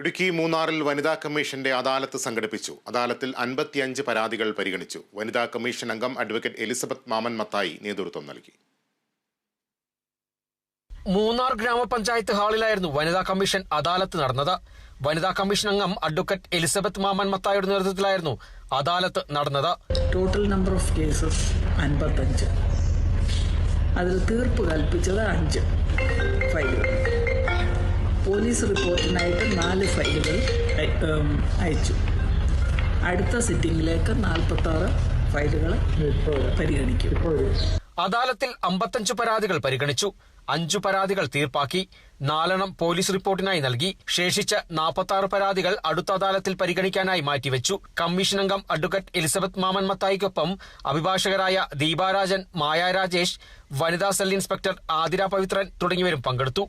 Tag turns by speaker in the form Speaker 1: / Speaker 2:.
Speaker 1: ഇടുക്കി മൂന്നാറിൽ വനിതാ കമ്മീഷന്റെ അദാലത്ത് സംഘടിപ്പിച്ചു. അദാലത്തിൽ അൻപത്തിയഞ്ച് പരാതികൾ പരിഗണിച്ചു. വനിതാ കമ്മീഷൻ അംഗം അഡ്വക്കേറ്റ് എലിസബത്ത് മാമൻ മത്തായി നേതൃത്വം നൽകി.
Speaker 2: മൂന്നാർ ഗ്രാമപഞ്ചായത്ത് ഹാളിലായിരുന്നു വനിതാ കമ്മീഷൻ അദാലത്ത് നടന്നത്. വനിതാ കമ്മീഷൻ അംഗം അഡ്വക്കേറ്റ് എലിസബത്ത് മാമൻ മത്തായുടെ നേതൃത്വത്തിലായിരുന്നു അദാലത്ത് നടന്നത്.
Speaker 3: ടോട്ടൽ നമ്പർ ഓഫ് കേസസ് അൻപത്തഞ്ച്. അതിൽ തീർപ്പ് കൽപ്പിച്ചത് അഞ്ച്. പോലീസ് റിപ്പോർട്ടിനായിട്ട് നാല് ഫയലുകൾ അയച്ചു. അടുത്ത സിറ്റിംഗിലേക്ക് നാൽപ്പത്താറ് ഫയലുകൾ പരിഗണിക്കും.
Speaker 2: അദാലത്തിൽ അമ്പത്തഞ്ച് പരാതികൾ പരിഗണിച്ചു. അഞ്ചു പരാതികൾ തീർപ്പാക്കി. നാലെണ്ണം പോലീസ് റിപ്പോർട്ടിനായി നൽകി. ശേഷിച്ച നാൽപ്പത്തി ആറ് പരാതികൾ അടുത്ത അദാലത്തിൽ പരിഗണിക്കാനായി മാറ്റിവെച്ചു. കമ്മീഷൻ അംഗം അഡ്വക്കേറ്റ് എലിസബത്ത് മാമൻ മത്തായിക്കൊപ്പം അഭിഭാഷകരായ ദീപാരാജൻ മായ രാജേഷ് വനിതാ സെൽ ഇൻസ്പെക്ടർ ആതിര പവിത്രൻ തുടങ്ങിയവരും പങ്കെടുത്തു.